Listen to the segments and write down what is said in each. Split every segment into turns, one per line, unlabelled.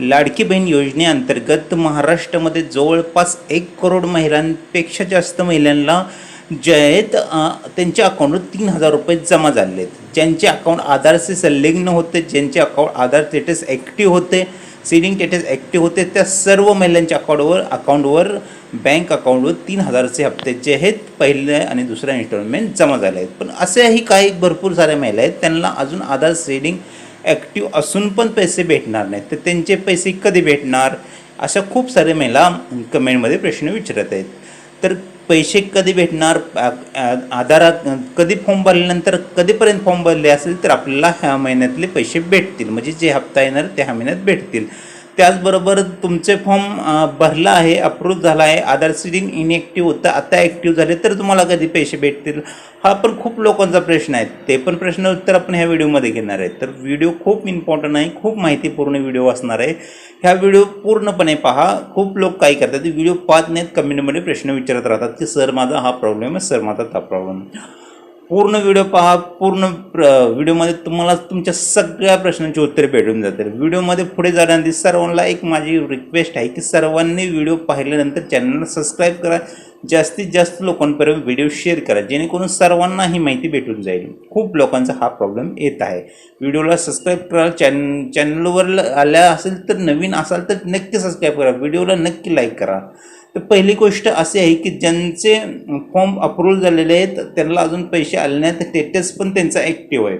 लाडकी बहीण योजनेअंतर्गत महाराष्ट्रामध्ये जवळपास एक करोड महिलांपेक्षा जास्त महिलांना जे आहेत त्यांच्या अकाउंटवर तीन हजार रुपये जमा झाले आहेत. ज्यांचे अकाउंट आधारशी संलग्न होते ज्यांचे अकाउंट आधार स्टेटस ॲक्टिव्ह होते सेविंग स्टेटस ॲक्टिव्ह होते त्या सर्व महिलांच्या अकाउंटवर अकाउंटवर बँक अकाउंटवर तीन हजारचे हप्ते जे आहेत पहिले आणि दुसऱ्या इन्स्टॉलमेंट जमा झाले आहेत. पण असेही काही भरपूर साऱ्या महिला आहेत त्यांना अजून आधार सेडिंग ॲक्टिव्ह असून पण पैसे भेटणार नाहीत. तर त्यांचे पैसे कधी भेटणार? अशा खूप सारे महिला कमेंटमध्ये प्रश्न विचारत आहेत. तर पैसे कधी भेटणार? आ- आधारात कधी फॉर्म भरल्यानंतर कधीपर्यंत फॉर्म भरले असेल तर आपल्याला ह्या महिन्यातले पैसे भेटतील. म्हणजे जे हप्ता येणार त्या ह्या महिन्यात भेटतील. त्याचबरोबर तुमचे फॉर्म भरला आहे अप्रूव्ह झाला आहे आधार सिडिंग इनएक्टिव्ह होतं आता ॲक्टिव्ह झाले तर तुम्हाला कधी पैसे भेटतील? हा पण खूप लोकांचा प्रश्न आहे. ते पण प्रश्न उत्तर आपण ह्या व्हिडिओमध्ये घेणार आहे. तर व्हिडिओ खूप इम्पॉर्टंट आहे खूप माहितीपूर्ण व्हिडिओ असणार आहे. ह्या व्हिडिओ पूर्णपणे पहा. खूप लोक काय करतात ते व्हिडिओ पाहत नाहीत कमेंटमध्ये प्रश्न विचारत राहतात की सर माझा हा प्रॉब्लेम आहे सर माझा हा प्रॉब्लेम पूर्ण व्हिडिओ पहा पूर्ण प्र व्हिडिओमध्ये तुम्हाला तुमच्या सगळ्या प्रश्नांची उत्तरे भेटून जातील. व्हिडिओमध्ये पुढे जाण्याआधी सर्वांना एक माझी रिक्वेस्ट आहे की सर्वांनी व्हिडिओ पाहिल्यानंतर चॅनलला सबस्क्राईब करा. जास्तीत जास्त लोकांपर्यंत व्हिडिओ शेअर करा. जेणेकरून सर्वांना ही माहिती भेटून जाईल. खूप लोकांचा हा प्रॉब्लेम येत आहे. व्हिडिओला सबस्क्राईब करा. चॅन चॅनलवर आल्या असेल तर नवीन असाल तर नक्की सबस्क्राईब करा. व्हिडिओला नक्की लाईक करा. तर पहिली गोष्ट अशी आहे की ज्यांचे फॉर्म अप्रूव्ह झालेले आहेत त्यांना अजून पैसे आले नाहीत स्टेटस पण त्यांचा ॲक्टिव्ह आहे.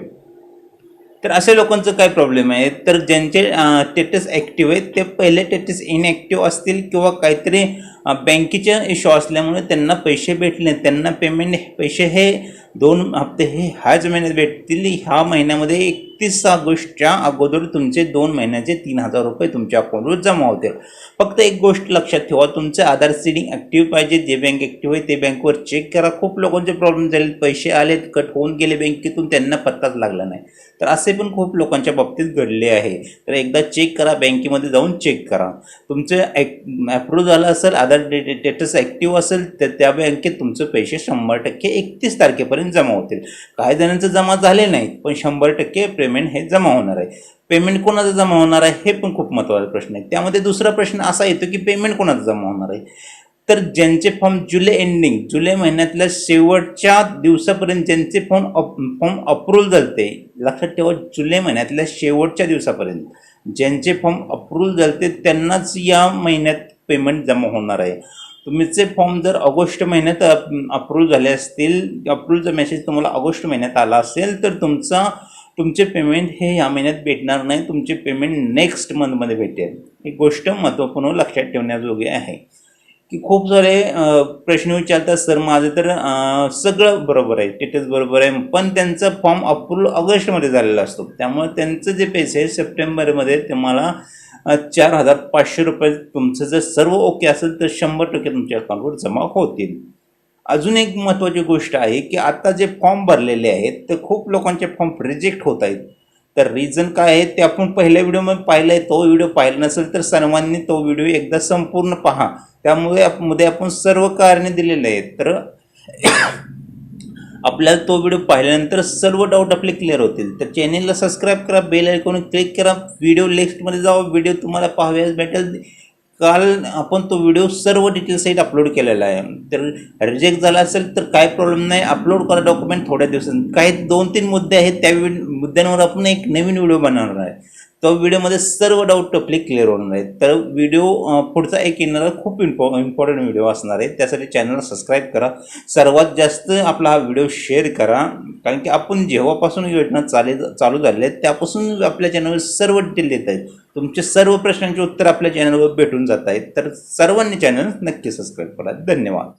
तर अशा लोकांचं काय प्रॉब्लेम आहे? तर ज्यांचे स्टेटस ॲक्टिव्ह आहेत ते पहिले स्टेटस इनॲक्टिव्ह असतील किंवा काहीतरी बँकेच्या बँकेचे इश्यू असल्यामुळे त्यांना पैसे भेटले त्यांना पेमेंट पैसे हे दोन हप्ते हे ह्याच महिन्यात भेटतील. ह्या महिन्यामध्ये एकतीस ऑगस्टच्या अगोदर तुमचे दोन महिन्याचे तीन हजार रुपये तुमच्या अकाउंटवर जमा होतील. फक्त एक गोष्ट लक्षात ठेवा तुमचं आधार सीडिंग ॲक्टिव्ह पाहिजे. जे बँक ॲक्टिव्ह आहे ते बँकवर चेक करा. खूप लोकांचे प्रॉब्लेम झाले पैसे आलेत कट होऊन गेले बँकेतून. त्यांना पत्ताच लागला नाही. तर असे पण खूप लोकांच्या बाबतीत घडले आहे. तर एकदा चेक करा. बँकेमध्ये जाऊन चेक करा. तुमचं ॲप्रूव्ह झालं असेल आधार डेटस ॲक्टिव्ह असेल तर त्या बँकेत तुमचे पैसे शंभर टक्के एकतीस तारखेपर्यंत जमा होतील. काही जणांचं जमा झाले नाहीत पण शंभर टक्के पेमेंट हे जमा होणार आहे. पेमेंट कोणाचं जमा होणार आहे हे पण खूप महत्त्वाचा प्रश्न आहे. त्यामध्ये दुसरा प्रश्न असा येतो की पेमेंट कोणाचं जमा होणार आहे? तर ज्यांचे फॉर्म जुलै एंडिंग जुलै महिन्यातल्या शेवटच्या दिवसापर्यंत ज्यांचे फॉर्म अप फॉर्म अप्रूव्ह झालते लक्षात ठेवा जुलै महिन्यातल्या शेवटच्या दिवसापर्यंत ज्यांचे फॉर्म अप्रूव्हल झालते त्यांनाच या महिन्यात पेमेंट जमा होणार आहे. तुमचे फॉर्म जर ऑगस्ट महिन्यात अप्रूव्ह झाले असतील अप्रूव्हचा मेसेज तुम्हाला ऑगस्ट महिन्यात आला असेल तर तुमचा तुमचे पेमेंट हे ह्या महिन्यात भेटणार नाही तुमचे पेमेंट नेक्स्ट मंथमध्ये भेटेल. ही गोष्ट महत्त्वपूर्ण लक्षात ठेवण्याजोगी आहे. की खूप सारे प्रश्न विचारतात सर माझं तर सगळं बरोबर आहे स्टेटस बरोबर आहे पण त्यांचा फॉर्म अप्रूव्ह ऑगस्टमध्ये झालेला असतो. त्यामुळे त्यांचं जे पैसे आहे सप्टेंबरमध्ये तुम्हाला चार हजार पाचशे रुपये तुमचं जर सर्व ओके असेल तर शंभर टक्के तुमच्या अकाउंटवर जमा होतील. अजून एक महत्त्वाची गोष्ट आहे की आता जे फॉर्म भरलेले आहेत ते खूप लोकांचे फॉर्म रिजेक्ट होत आहेत. तर रिझन काय आहे ते आपण पहिल्या व्हिडिओमध्ये पाहिलं आहे तो व्हिडिओ पाहिला नसेल तर सर्वांनी तो व्हिडिओ एकदा संपूर्ण पहा. त्यामुळे मध्ये आपण सर्व कारणे दिलेले आहेत. तर आपल्याला तो व्हिडिओ पाहिल्यानंतर सर्व डाऊट आपले क्लिअर होतील. तर चॅनेलला सबस्क्राईब करा बेल आयकॉन क्लिक करा. व्हिडिओ लिस्टमध्ये जावा व्हिडिओ तुम्हाला पाहाव्यास भेटेल. काल आपण तो व्हिडिओ सर्व डिटेल्ससहित अपलोड केलेला आहे. तर रिजेक्ट झाला असेल तर काय प्रॉब्लेम नाही अपलोड करा डॉक्युमेंट थोड्या दिवसांत काही दोन तीन मुद्दे आहेत त्या मुद्द्यांवर आपण एक नवीन व्हिडिओ बनवणार आहे. तो व्हिडिओमध्ये सर्व डाऊट टपले क्लिअर होणार आहेत. तर व्हिडिओ पुढचा एक येणारा खूप इम्पॉ इम्पॉर्टंट व्हिडिओ असणार आहे. त्यासाठी चॅनलला सबस्क्राईब करा. सर्वात जास्त आपला हा व्हिडिओ शेअर करा. कारण की आपण जेव्हापासून योजना चाले चालू झाली आहेत त्यापासून आपल्या चॅनलवर सर्व डिटेल देत आहेत. तुमचे सर्व प्रश्नांचे उत्तर आपल्या चॅनलवर भेटून जात आहेत. तर सर्वांनी चॅनल नक्की सबस्क्राईब करा. धन्यवाद.